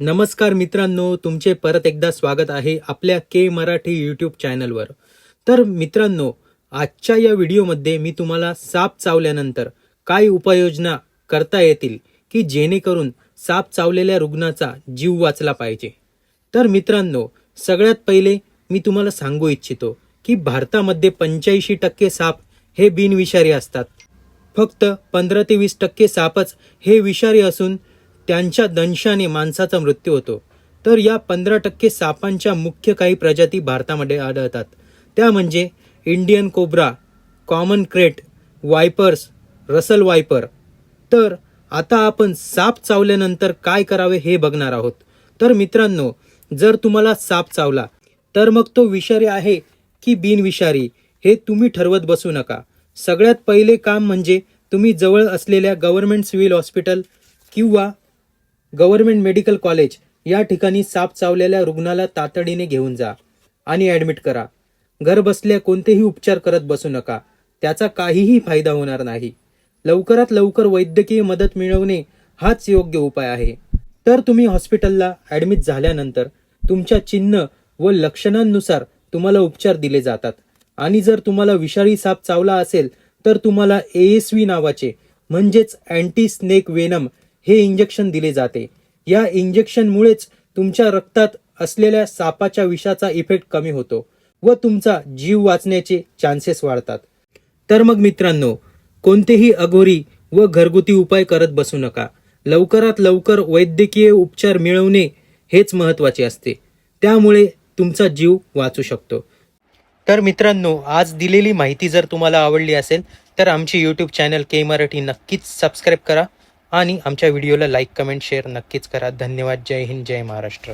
नमस्कार मित्रांनो तुमचे परत एकदा स्वागत आहे आपल्या के मराठी यूट्यूब चॅनलवर तर मित्रांनो आजच्या या व्हिडिओमध्ये मी तुम्हाला साप चावल्यानंतर काय उपाययोजना करता येतील की जेणेकरून साप चावलेल्या रुग्णाचा जीव वाचला पाहिजे? तर मित्रांनो सगळ्यात पहिले मी तुम्हाला सांगू इच्छितो की भारतामध्ये पंच्याऐंशी टक्के साप हे बिनविषारी असतात. फक्त पंधरा ते वीस टक्के सापच हे विषारी असून त्यांच्या दंशाने माणसाचा मृत्यू होतो. तर या पंधरा टक्के सापांच्या मुख्य काही प्रजाती भारतामध्ये आढळतात. त्या म्हणजे Indian cobra common krait vipers Russell viper. तर आता आपण साप चावल्यानंतर काय करावे हे बघणार आहोत. तर मित्रांनो जर तुम्हाला साप चावला तर मग तो विषारी आहे की बिनविषारी हे तुम्ही ठरवत बसू नका. सगळ्यात पहिले काम म्हणजे तुम्ही जवळ असलेल्या गव्हर्नमेंट सिव्हिल हॉस्पिटल किंवा गव्हर्नमेंट मेडिकल कॉलेज या ठिकाणी साप चावलेल्या रुग्णाला तातडीने घेऊन जा आणि ॲडमिट करा. घर बसल्या कोणतेही उपचार करत बसू नका. त्याचा काहीही फायदा होणार नाही. लवकरात लवकर वैद्यकीय मदत मिळवणे हाच योग्य उपाय आहे. तर तुम्ही हॉस्पिटलला ॲडमिट झाल्यानंतर तुमच्या चिन्ह व लक्षणांनुसार तुम्हाला उपचार दिले जातात. आणि जर तुम्हाला विषारी साप चावला असेल तर तुम्हाला एएसवी नावाचे म्हणजेच अँटी स्नेक वेनम हे इंजेक्शन दिले जाते. या इंजेक्शनमुळेच तुमच्या रक्तात असलेल्या सापाच्या विषाचा इफेक्ट कमी होतो व तुमचा जीव वाचण्याचे चान्सेस वाढतात. तर मग मित्रांनो कोणतेही अघोरी व घरगुती उपाय करत बसू नका. लवकरात लवकर वैद्यकीय उपचार मिळवणे हेच महत्त्वाचे असते. त्यामुळे तुमचा जीव वाचू शकतो. तर मित्रांनो आज दिलेली माहिती जर तुम्हाला आवडली असेल तर आमचे यूट्यूब चॅनल के मराठी नक्कीच सबस्क्राईब करा. आणि आमच्या व्हिडिओला लाईक कमेंट शेअर नक्कीच करा. धन्यवाद. जय हिंद जय महाराष्ट्र.